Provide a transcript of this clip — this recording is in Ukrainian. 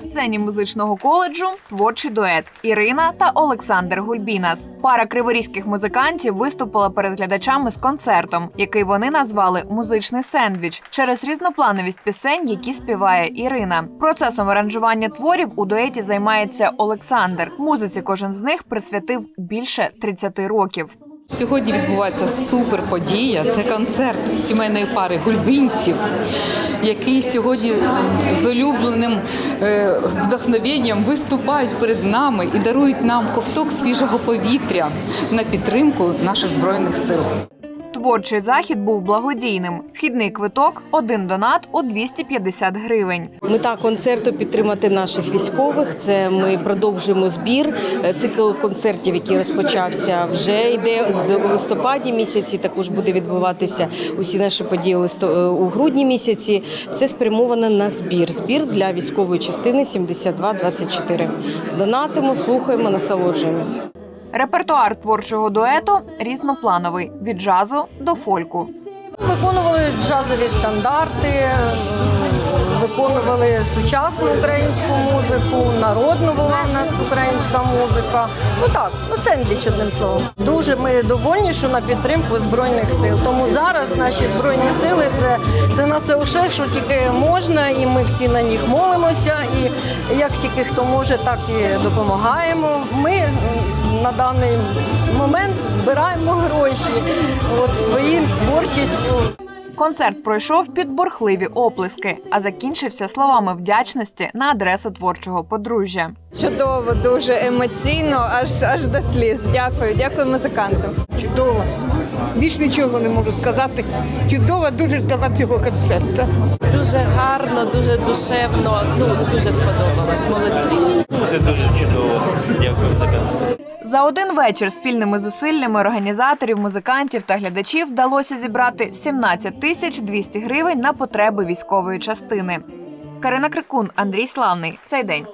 сцені музичного коледжу творчий дует Ірина та Олександр Гульбінас. Пара криворізьких музикантів виступила перед глядачами з концертом, який вони назвали музичний сендвіч через різноплановість пісень, які співає Ірина. Процесом аранжування творів у дуеті займається Олександр. Музиці кожен з них присвятив більше 30 років. Сьогодні відбувається супер подія. Це концерт сімейної пари гульбинців, які сьогодні з улюбленим е, вдохновенням виступають перед нами і дарують нам ковток свіжого повітря на підтримку наших збройних сил. Творчий захід був благодійним. Вхідний квиток один донат у 250 гривень. Мета концерту підтримати наших військових. Це ми продовжуємо збір. Цикл концертів, який розпочався, вже йде з листопаді місяці. Також буде відбуватися усі наші події е, у грудні місяці. Все спрямовано на збір. Збір для військової частини 7224. Донатимо, слухаємо, насолоджуємося. Репертуар творчого дуету різноплановий від джазу до фольку. Виконували джазові стандарти, виконували сучасну українську музику, народну була в нас українська музика. Ну так, ну сендвіч одним словом. Дуже ми довольні, що на підтримку збройних сил. Тому зараз наші збройні сили це, це на все усе, що тільки можна, і ми всі на них молимося. І як тільки хто може, так і допомагаємо. Ми на даний момент збираємо гроші от своїм творчістю. Концерт пройшов під бурхливі оплески, а закінчився словами вдячності на адресу творчого подружжя. Чудово, дуже емоційно, аж аж до сліз. Дякую, дякую музикантам. Чудово. Більш нічого не можу сказати. Чудово, дуже ждала цього концерту. Дуже гарно, дуже душевно. Ну дуже сподобалось. Молодці. Це дуже чудово. За один вечір спільними зусиллями організаторів, музикантів та глядачів вдалося зібрати 17 тисяч 200 гривень на потреби військової частини. Карина Крикун, Андрій Славний. Цей день.